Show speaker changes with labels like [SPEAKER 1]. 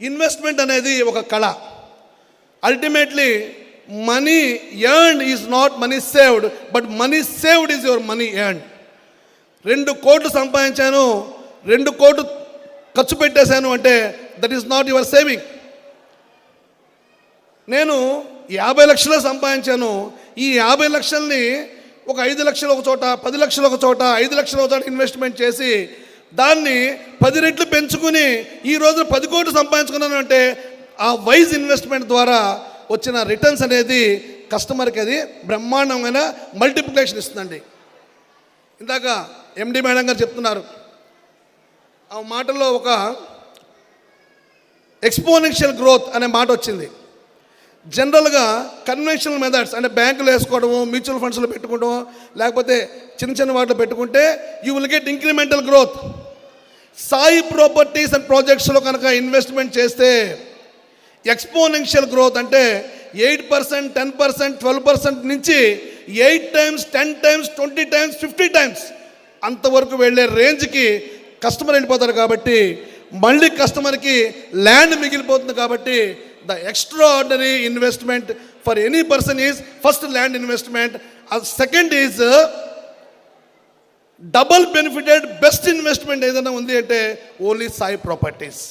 [SPEAKER 1] Investment అనేది ఒక కళ. Ultimately money earned is not money saved but money saved is your money earned రెండు కోట్లు సంపాదించాను రెండు కోట్లు ఖర్చు పెట్టేశాను అంటే that is not your saving నేను యాభై లక్షలు సంపాదించాను ఈ యాభై లక్షల్ని ఒక ఐదు లక్షలు ఒక చోట పది లక్షలు ఒక చోట ఐదు లక్షలు ఒక చోట ఇన్వెస్ట్మెంట్ చేసి దాన్ని పది రెట్లు పెంచుకుని ఈ రోజు పది కోట్లు సంపాదించుకున్నాను అంటే ఆ వైజ్ ఇన్వెస్ట్మెంట్ ద్వారా వచ్చిన రిటర్న్స్ అనేది కస్టమర్కి అది బ్రహ్మాండమైన మల్టిప్లికేషన్ ఇస్తుందండి. ఇందాక ఎండి మేడం గారు చెప్తున్నారు. ఆ మాటల్లో ఒక ఎక్స్పోనెన్షియల్ గ్రోత్ అనే మాట వచ్చింది. జనరల్గా కన్వెన్షనల్ మెథడ్స్ అంటే బ్యాంకులు వేసుకోవడము మ్యూచువల్ ఫండ్స్లో పెట్టుకోవడం లేకపోతే చిన్న చిన్న వాటిలో పెట్టుకుంటే you will get incremental growth Sai properties and ప్రాజెక్ట్స్లో కనుక ఇన్వెస్ట్మెంట్ చేస్తే ఎక్స్పోనెన్షియల్ గ్రోత్ అంటే eight percent ten percent twelve percent నుంచి eight times ten times twenty times fifty times అంతవరకు వెళ్ళే రేంజ్కి కస్టమర్ వెళ్ళిపోతారు కాబట్టి మళ్ళీ కస్టమర్కి ల్యాండ్ మిగిలిపోతుంది కాబట్టి the extraordinary investment for any person is first land investment second is double benefited best investment ఏదైనా ఉంది అంటే ఓన్లీ సాయి ప్రాపర్టీస్.